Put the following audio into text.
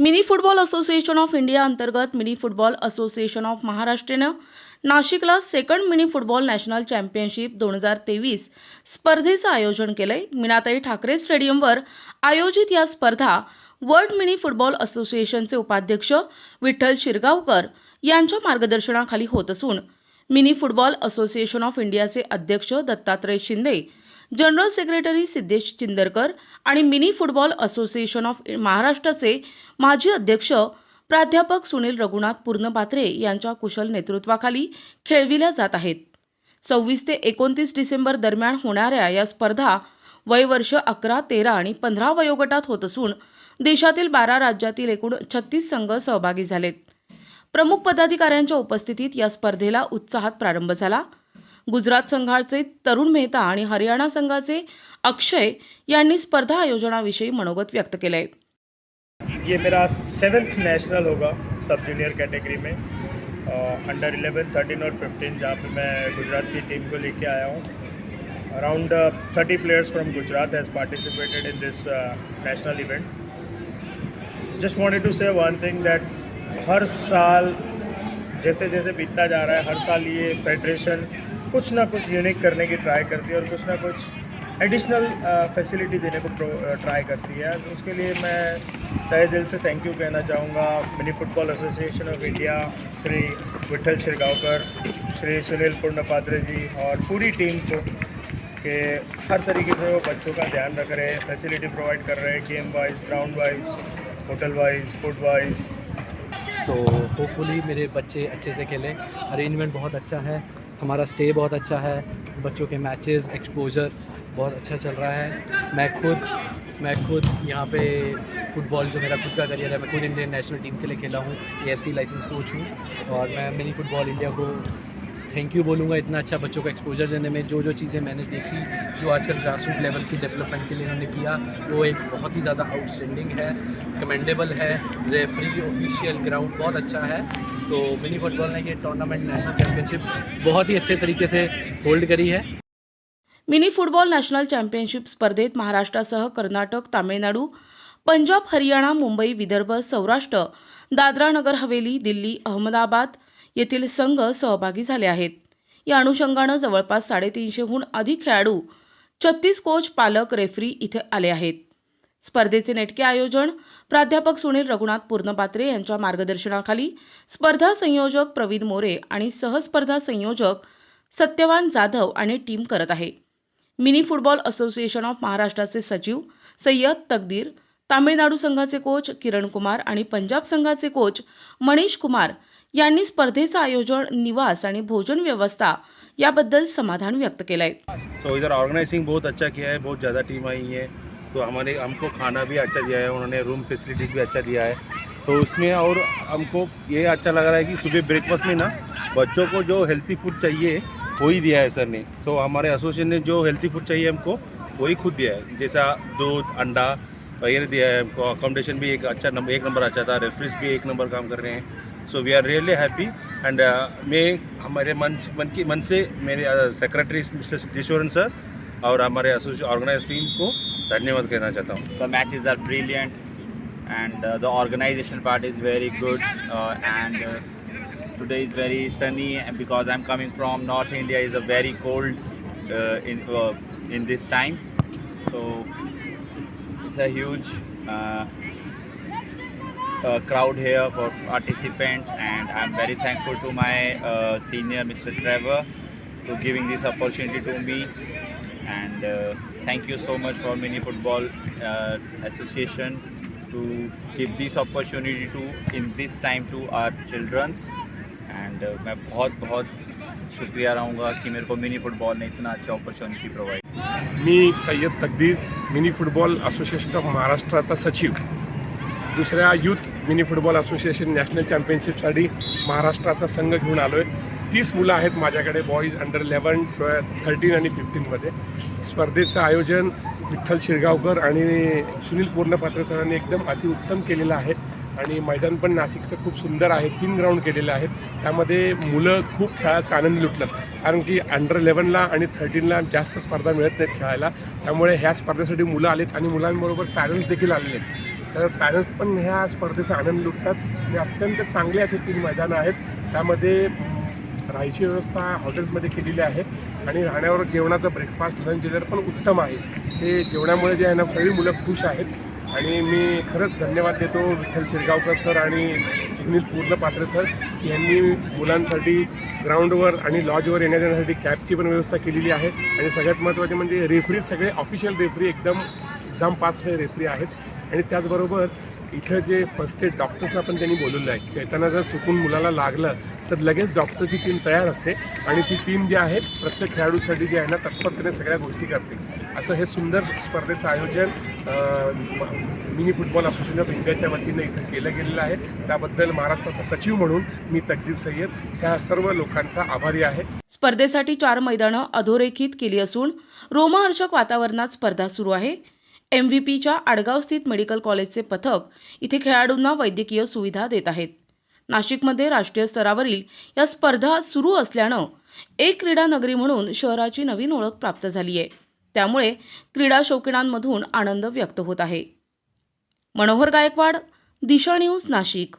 Mini football association of India अंतर्गत mini football association of महाराष्ट्रानं नाशिकला second mini football national championship दोन हजार तेवीस स्पर्धेचं आयोजन केलंय. मीनाताई ठाकरे स्टेडियमवर आयोजित या स्पर्धा वर्ल्ड मिनी फुटबॉल असोसिएशनचे उपाध्यक्ष विठ्ठल शिरगावकर यांच्या मार्गदर्शनाखाली होत असून मिनी फुटबॉल असोसिएशन ऑफ इंडियाचे अध्यक्ष दत्तात्रय शिंदे जनरल सेक्रेटरी सिद्धेश चिंदरकर आणि मिनी फुटबॉल असोसिएशन ऑफ महाराष्ट्राचे माजी अध्यक्ष प्राध्यापक सुनील रघुनाथ पूर्णपात्रे यांच्या कुशल नेतृत्वाखाली खेळविल्या जात आहेत. सव्वीस ते एकोणतीस डिसेंबर दरम्यान होणाऱ्या या स्पर्धा वयवर्ष अकरा तेरा आणि पंधरा वयोगटात होत असून देशातील बारा राज्यातील एकूण छत्तीस संघ सहभागी झालेत. प्रमुख पदाधिकाऱ्यांच्या उपस्थितीत या स्पर्धेला उत्साहात प्रारंभ झाला. गुजरात संघाचे तरुण मेहता आणि हरियाणा संघाचे अक्षय यांनी स्पर्धा आयोजनाविषयी मनोगत व्यक्त केलंय. ये मेरा सेवन्थ नेशनल होगा सब जूनियर कैटेगरी में। अंडर 11, 13 और 15 जहाँ पे मैं गुजरात की टीम को लेके आया हूँ। Around thirty players from Gujarat has participated in this national event just wanted to say one thing that हर साल जैसे जैसे बीतता जा रहा है हर साल ये फेडरेशन कुछ ना कुछ यूनिक करने की ट्राई करती है और कुछ ना कुछ एडिशनल फैसिलिटी देने को ट्राई करती है। तो उसके लिए मैं तय दिल से थैंक यू कहना चाहूँगा। Mini football association of India Shri Vithal Shirgaonkar, Shri Sunil Purnapatre ji और पूरी टीम को कि हर तरीके से वो बच्चों का ध्यान रख रहे हैं फैसिलिटी प्रोवाइड कर रहे हैं game wise ground wise hotel wise food wise so hopefully मेरे बच्चे अच्छे से खेलें। अरेंजमेंट बहुत अच्छा है। हमारा स्टे बहुत अच्छा है। बच्चों के मैचेस एक्सपोजर बहुत अच्छा चल रहा है। मैं खुद मैं खुद यहाँ पे फुटबॉल जो मेरा खुद का करियर है, मैं खुद इंडियन नेशनल टीम के लिए खेला हूँ। ए एस लाइसेंस कोच हूँ और मैं मिनी फुटबॉल इंडिया को थैंक यू बोलूँगा इतना अच्छा बच्चों को एक्सपोजर देने में, जो जो चीज़ें मैंने देखी, जो आजकल ग्रास रूट लेवल की डेवलपमेंट के लिए इन्होंने किया, वो एक बहुत ही ज़्यादा आउटस्टैंडिंग है कमेंडेबल है रेफरी ऑफिशियल ग्राउंड बहुत अच्छा है। तो मिनी फुटबॉल ने ये टूर्नामेंट नेशनल चैम्पियनशिप बहुत ही अच्छे तरीके से होल्ड करी है। मिनी फुटबॉल नॅशनल चॅम्पियनशिप स्पर्धेत महाराष्ट्रासह कर्नाटक, तामिळनाडू, पंजाब, हरियाणा, मुंबई, विदर्भ, सौराष्ट्र, दादरा नगर, हवेली, दिल्ली, अहमदाबाद येथील संघ सहभागी झाले आहेत. या अनुषंगानं जवळपास साडेतीनशेहून अधिक खेळाडू छत्तीस कोच पालक रेफरी इथे आले आहेत. स्पर्धेचे नेटके आयोजन प्राध्यापक सुनील रघुनाथ पूर्णपात्रे यांच्या मार्गदर्शनाखाली स्पर्धा संयोजक प्रवीण मोरे आणि सहस्पर्धा संयोजक सत्यवान जाधव आणि टीम करत आहे. मिनी फुटबॉल असोसिएशन ऑफ महाराष्ट्राचे सचिव सय्यद तकदीर तामिळनाडू संघाचे कोच किरण कुमार आणि पंजाब संघाचे कोच मनीष कुमार यांनी स्पर्धेचं आयोजन निवास आणि भोजन व्यवस्था याबद्दल समाधान व्यक्त केलंय. तो इधर ऑर्गेनाइजिंग बहुत अच्छा किया है बहुत ज़्यादा टीम आई है। तो हमारे हमको खाना भी अच्छा दिया है उन्होंने रूम फैसिलिटीज़ भी अच्छा दिया है। तो उसमें और हमको ये अच्छा लग रहा है कि सुबह ब्रेकफास्ट में ना बच्चों को जो हेल्थी फूड चाहिए वही दिया है सर ने। सो हमारे एसोसिएशन ने जो हेल्थी फूड चाहिए हमको वही खुद दिया है। जैसा दूध अंडा वगैरह दिया है हमको। अकोमोडेशन भी एक अच्छा नंबर एक नंबर अच्छा था रेफ्रिज भी एक नंबर काम कर रहे हैं। so we are really happy and मैं हमारे मन मन की मन से मेरे सेक्रेटरी मिस्टर सिद्धेश्वरन सर और हमारे एसोसिएशन ऑर्गेनाइज टीम को धन्यवाद कहना चाहता हूँ the matches are brilliant and uh, the organization part is very good uh, and uh, today is very sunny and because i'm coming from north india is a very cold uh, in uh, in this time so it's a huge uh, uh, crowd here for participants and i'm very thankful to my uh, senior mr trevor to giving this opportunity to me and uh, thank you so much for mini football uh, association to give this opportunity to in this time to our children's and uh, मैं बहुत बहुत शुक्रिया रहूँगा कि मेरे को mini football ने इतना अच्छा अपॉर्चुनिटी प्रोवाइड मी सय्यद तकदीर मिनी फुटबॉल असोसिएशन ऑफ महाराष्ट्राचा सचिव दुसऱ्या youth mini football association national चॅम्पियनशिपसाठी महाराष्ट्राचा संघ घेऊन आलो आहे तीस मुलं आहेत माझ्याकडे बॉईज अंडर इलेवन थर्टीन आणि फिफ्टीनमध्ये स्पर्धेचं आयोजन विठ्ठल शिरगावकर आणि सुनील पूर्णपात्र सरांनी एकदम अतिउत्तम केलेलं आहे. आणि मैदान पण नाशिकचं खूप सुंदर आहे तीन ग्राउंड केलेले आहेत. त्यामध्ये मुलं खूप खेळाचा आनंद लुटलं कारण की अंडर इलेवनला आणि थर्टीनला जास्त स्पर्धा मिळत नाहीत खेळायला. त्यामुळे ह्या स्पर्धेसाठी मुलं आलेत आणि मुलांबरोबर पॅरेंट्स देखील आलेले आहेत. तर पॅरेंट्स पण ह्या स्पर्धेचा आनंद लुटतात. आणि अत्यंत चांगले असे तीन मैदानं आहेत. त्यामध्ये राहायची व्यवस्था हॉटेल्समध्ये केलेली आहे. आणि राहण्यावर जेवणाचं ब्रेकफास्ट लंच डिनर पण उत्तम आहे. ते जेवणामुळे जे आहे ना सगळी मुलं खुश आहेत. आणि मी खरंच धन्यवाद देतो विठ्ठल शिरगावकर सर आणि सुनील पूर्णपात्रे सर की यांनी मुलांसाठी ग्राउंडवर आणि लॉजवर येण्या जाण्यासाठी कॅबची पण व्यवस्था केलेली आहे. आणि सगळ्यात महत्त्वाचे म्हणजे रेफरी सगळे ऑफिशियल रेफरी एकदम एक्झाम पास रेफरी आहेत. आणि त्याचबरोबर इथं जे फर्स्ट एड डॉक्टर्सला पण त्यांनी बोलवलं आहे की येताना जर चुकून मुलाला लागलं तर लगेच डॉक्टरची टीम तयार असते आणि ती टीम जी आहे प्रत्येक खेळाडूसाठी जी आहे ना तत्परतेने सगळ्या गोष्टी करते. असं हे सुंदर स्पर्धेचं आयोजन मिनी फुटबॉल असोसिएशन ऑफ इंडियाच्या वतीनं इथं केलं गेलेलं आहे. त्याबद्दल महाराष्ट्राचा सचिव म्हणून मी तकदीर सय्यद. ह्या सर्व लोकांचा आभारी आहे. स्पर्धेसाठी चार मैदानं अधोरेखित केली असून रोमहर्षक वातावरणात स्पर्धा सुरू आहे. एम व्ही पीच्या आडगाव स्थित मेडिकल कॉलेजचे पथक इथे खेळाडूंना वैद्यकीय सुविधा देत आहेत. नाशिकमध्ये राष्ट्रीय स्तरावरील या स्पर्धा सुरू असल्यानं एक क्रीडा नगरी म्हणून शहराची नवीन ओळख प्राप्त झाली आहे. त्यामुळे क्रीडा शौकीनांमधून आनंद व्यक्त होत आहे. मनोहर गायकवाड दिशा न्यूज नाशिक.